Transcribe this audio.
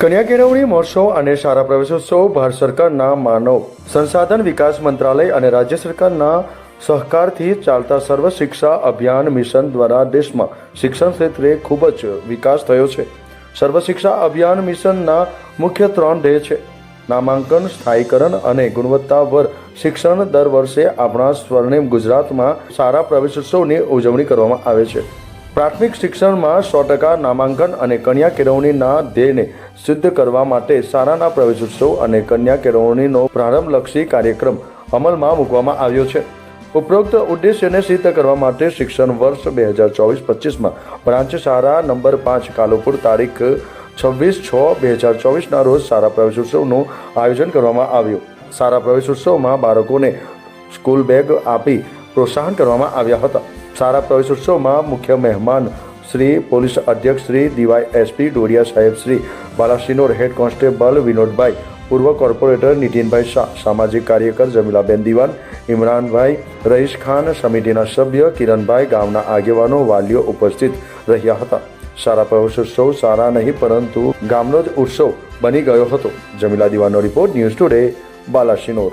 કન્યા કેળવણી, મહોત્સવ અને શાળા પ્રવેશોત્સવ ભારત સરકારના માનવ સંસાધન વિકાસ મંત્રાલય અને રાજ્ય સરકારના સહકારથી ચાલતા સર્વ શિક્ષા અભિયાન મિશન દ્વારા દેશમાં શિક્ષણ ક્ષેત્રે ખૂબ જ વિકાસ થયો છે. સર્વ શિક્ષા અભિયાન મિશનના મુખ્ય ત્રણ ધ્યેય છે. નામાંકન, સ્થાયીકરણ અને ગુણવત્તાવર શિક્ષણ દર વર્ષે આપણા સ્વર્ણિમ ગુજરાતમાં સારા પ્રવેશોત્સવની ઉજવણી કરવામાં આવે છે. પ્રાથમિક શિક્ષણમાં સો ટકા નામાંકન અને કન્યા કેળવણીના ધ્યેયને સિદ્ધ કરવા માટે શાળાના પ્રવેશોત્સવ અને કન્યા કેળવણીનો પ્રારંભલક્ષી કાર્યક્રમ અમલમાં મૂકવામાં આવ્યો છે. ઉપરોક્ત ઉદ્દેશ્યને સિદ્ધ કરવા માટે શિક્ષણ વર્ષ બે હજાર ચોવીસ પચીસમાં બ્રાન્ચ શાળા નંબર પાંચ કાલુપુર તારીખ છવ્વીસ છ બે હજાર ચોવીસના રોજ શાળા પ્રવેશોત્સવનું આયોજન કરવામાં આવ્યું. શાળા પ્રવેશોત્સવમાં બાળકોને સ્કૂલ બેગ આપી પ્રોત્સાહન કરવામાં આવ્યા હતા. શાળા પ્રવેશોત્સવમાં મુખ્ય મહેમાન શ્રી પોલીસ અધ્યક્ષ શ્રી ડીવાય એસપી ડોડિયા સાહેબ શ્રી બાલાસિનોર હેડ કોન્સ્ટેબલ વિનોદભાઈ, પૂર્વ કોર્પોરેટર નીતિનભાઈ શાહ સામાજિક કાર્યકર જમીલાબેન દિવાન, ઇમરાનભાઈ રહીશ ખાન, સમિતિના સભ્ય કિરણભાઈ ગામના આગેવાનો, વાલીઓ ઉપસ્થિત રહ્યા હતા. સારા પ્રવેશોત્સવ સારા નહીં પરંતુ ગામનો જ ઉત્સવ બની ગયો હતો. જમીલા દિવાનો રિપોર્ટ ન્યૂઝ ટુડે બાલાસિનોર